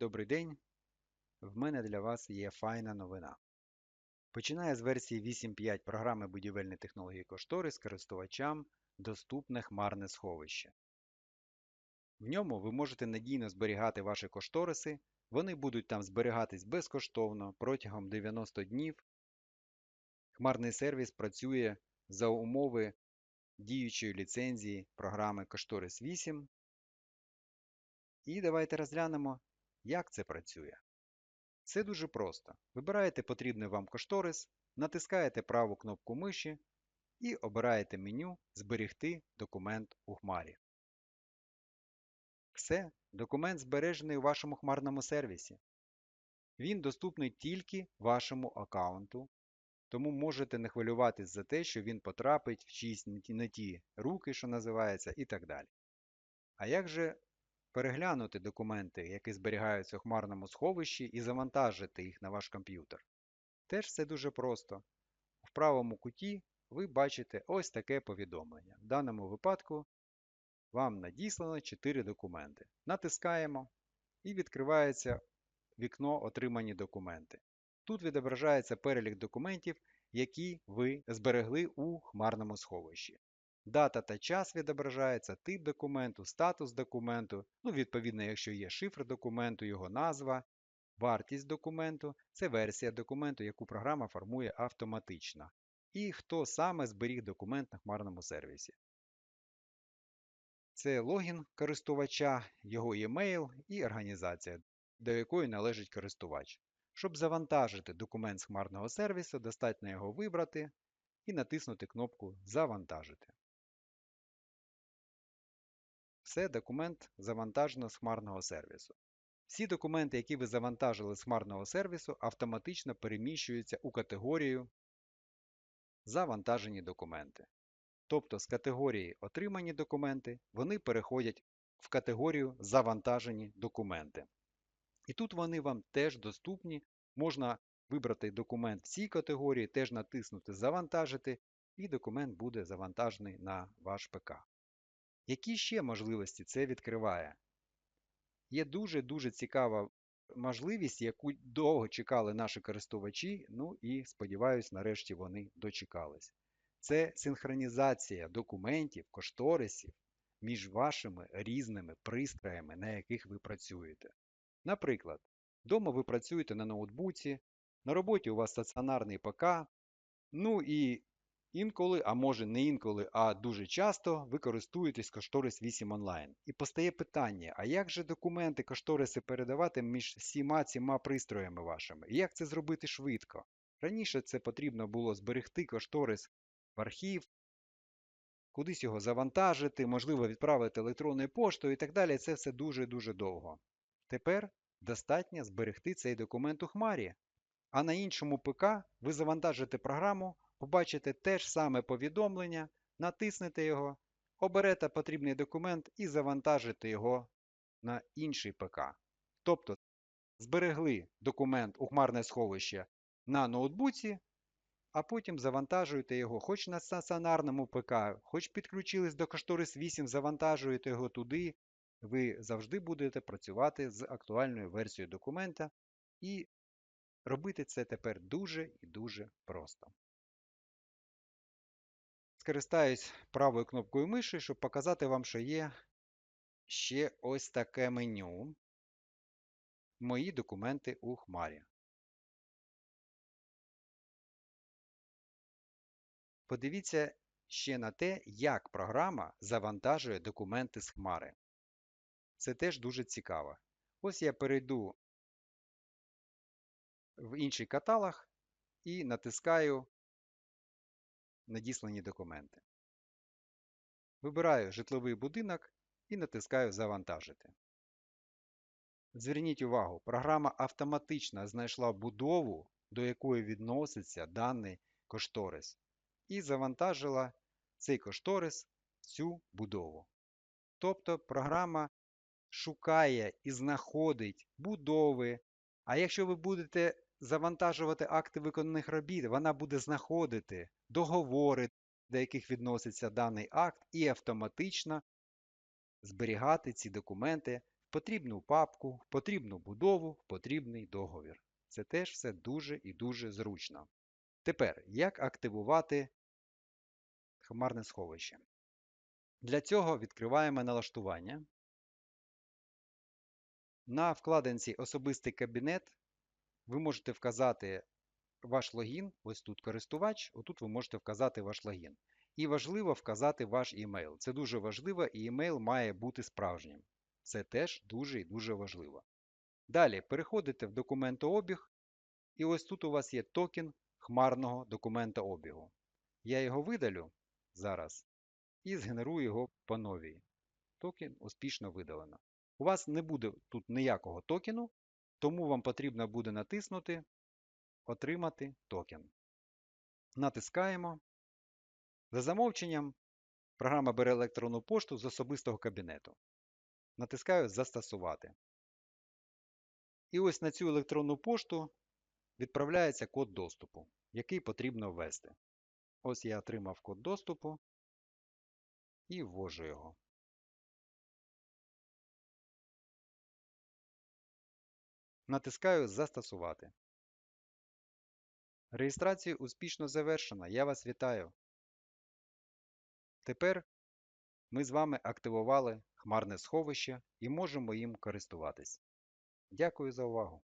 Добрий день! В мене для вас є файна новина. Починає з версії 8.5 програми будівельні технології кошторис користувачам доступне хмарне сховище. В ньому ви можете надійно зберігати ваші кошториси, вони будуть там зберігатись безкоштовно протягом 90 днів. Хмарний сервіс працює за умови діючої ліцензії програми Кошторис 8. І давайте розглянемо, як це працює. Це дуже просто. Вибираєте потрібний вам кошторис, натискаєте праву кнопку миші і обираєте меню Зберегти документ у хмарі. Все, документ збережений у вашому хмарному сервісі. Він доступний тільки вашому аккаунту, тому можете не хвилюватись за те, що він потрапить в чиїсь не ті руки, що називається, і так далі. А як же переглянути документи, які зберігаються у хмарному сховищі, і завантажити їх на ваш комп'ютер? Теж все дуже просто. В правому куті ви бачите ось таке повідомлення. В даному випадку вам надіслано 4 документи. Натискаємо і відкривається вікно Отримані документи. Тут відображається перелік документів, які ви зберегли у хмарному сховищі. Дата та час відображається, тип документу, статус документу, ну, відповідно, якщо є шифр документу, його назва, вартість документу це версія документу, яку програма формує автоматично. І хто саме зберіг документ на хмарному сервісі. Це логін користувача, його e-mail і організація, до якої належить користувач. Щоб завантажити документ з хмарного сервісу, достатньо його вибрати і натиснути кнопку Завантажити. Все, документ завантажено з хмарного сервісу. Всі документи, які ви завантажили з хмарного сервісу, автоматично переміщуються у категорію Завантажені документи. Тобто з категорії Отримані документи вони переходять в категорію Завантажені документи. І тут вони вам теж доступні. Можна вибрати документ в цій категорії, теж натиснути Завантажити, і документ буде завантажений на ваш ПК. Які ще можливості це відкриває? Є дуже-дуже цікава можливість, яку довго чекали наші користувачі, ну і сподіваюсь, нарешті вони дочекались. Це синхронізація документів, кошторисів між вашими різними пристроями, на яких ви працюєте. Наприклад, вдома ви працюєте на ноутбуці, на роботі у вас стаціонарний ПК, ну і інколи, а може не інколи, а дуже часто ви користуєтесь кошторис 8 онлайн. І постає питання: а як же документи, кошториси передавати між всіма цими пристроями вашими? І як це зробити швидко? Раніше це потрібно було зберегти кошторис в архів, кудись його завантажити, можливо, відправити електронною поштою і так далі. Це все дуже-дуже довго. Тепер достатньо зберегти цей документ у хмарі. А на іншому ПК ви завантажите програму, побачите те ж саме повідомлення, натиснете його, оберете потрібний документ і завантажите його на інший ПК. Тобто зберегли документ у хмарне сховище на ноутбуці, а потім завантажуєте його хоч на стаціонарному ПК, хоч підключились до кошторис 8, завантажуєте його туди, ви завжди будете працювати з актуальною версією документа і робити це тепер дуже і дуже просто. Скористаюсь правою кнопкою миші, щоб показати вам, що є ще ось таке меню. Мої документи у Хмарі. Подивіться ще на те, як програма завантажує документи з Хмари. Це теж дуже цікаво. Ось я перейду в інший каталог і натискаю Надіслані документи. Вибираю житловий будинок і натискаю Завантажити. Зверніть увагу, програма автоматично знайшла будову, до якої відноситься даний кошторис, і завантажила цей кошторис в цю будову. Тобто програма шукає і знаходить будови. А якщо ви будете завантажувати акти виконаних робіт, вона буде знаходити договори, до яких відноситься даний акт, і автоматично зберігати ці документи в потрібну папку, в потрібну будову, в потрібний договір. Це теж все дуже і дуже зручно. Тепер, як активувати хмарне сховище? Для цього відкриваємо налаштування. На вкладинці Особистий кабінет ви можете вказати ваш логін, ось тут користувач, отут ви можете вказати ваш логін. І важливо вказати ваш імейл. Це дуже важливо, і імейл має бути справжнім. Це теж дуже і дуже важливо. Далі переходите в документообіг, і ось тут у вас є токен хмарного документообігу. Я його видалю зараз і згенерую його по новій. Токен успішно видалено. У вас не буде тут ніякого токену, тому вам потрібно буде натиснути Отримати токен. Натискаємо. За замовченням програма бере електронну пошту з особистого кабінету. Натискаю Застосувати. І ось на цю електронну пошту відправляється код доступу, який потрібно ввести. Ось я отримав код доступу і ввожу його. Натискаю Застосувати. Реєстрація успішно завершена. Я вас вітаю. Тепер ми з вами активували хмарне сховище і можемо їм користуватись. Дякую за увагу!